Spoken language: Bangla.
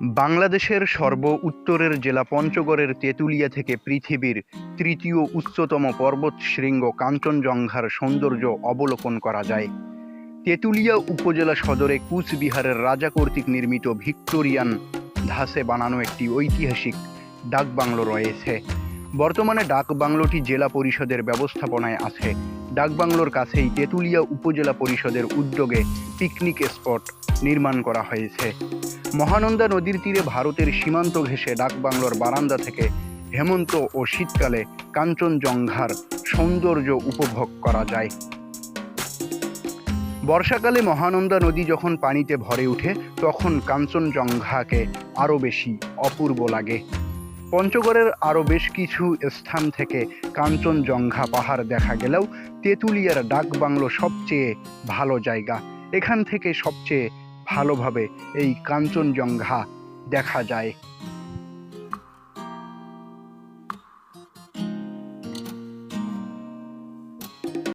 বাংলাদেশের সর্ব উত্তরের জেলা পঞ্চগড়ের তেঁতুলিয়া থেকে পৃথিবীর তৃতীয় উচ্চতম পর্বত শৃঙ্গ কাঞ্চনজঙ্ঘার সৌন্দর্য অবলোকন করা যায়। তেঁতুলিয়া উপজেলা সদরে কুচবিহারের রাজা কর্তৃক নির্মিত ভিক্টোরিয়ান ধাসে বানানো একটি ঐতিহাসিক ডাকবাংলো রয়েছে। বর্তমানে ডাকবাংলোটি জেলা পরিষদের ব্যবস্থাপনায় আছে। ডাকবাংলোর কাছেই তেঁতুলিয়া উপজেলা পরিষদের উদ্যোগে পিকনিক স্পট নির্মাণ করা হয়েছে। মহানন্দা নদীর তীরে ভারতের সীমান্ত ঘেঁষে ডাকবাংলোর বারান্দা থেকে হেমন্ত ও শীতকালে কাঞ্চনজঙ্ঘার সৌন্দর্য উপভোগ করা যায়। বর্ষাকালে মহানন্দা নদী যখন পানিতে ভরে ওঠে তখন কাঞ্চনজঙ্ঘাকে আরও বেশি অপূর্ব লাগে। পঞ্চগড়ের আরও বেশ কিছু স্থান থেকে কাঞ্চনজঙ্ঘা পাহাড় দেখা গেলেও তেঁতুলিয়ার ডাকবাংলো সবচেয়ে ভালো জায়গা। এখান থেকে সবচেয়ে ভালোভাবে এই কাঞ্চনজঙ্ঘা দেখা যায়।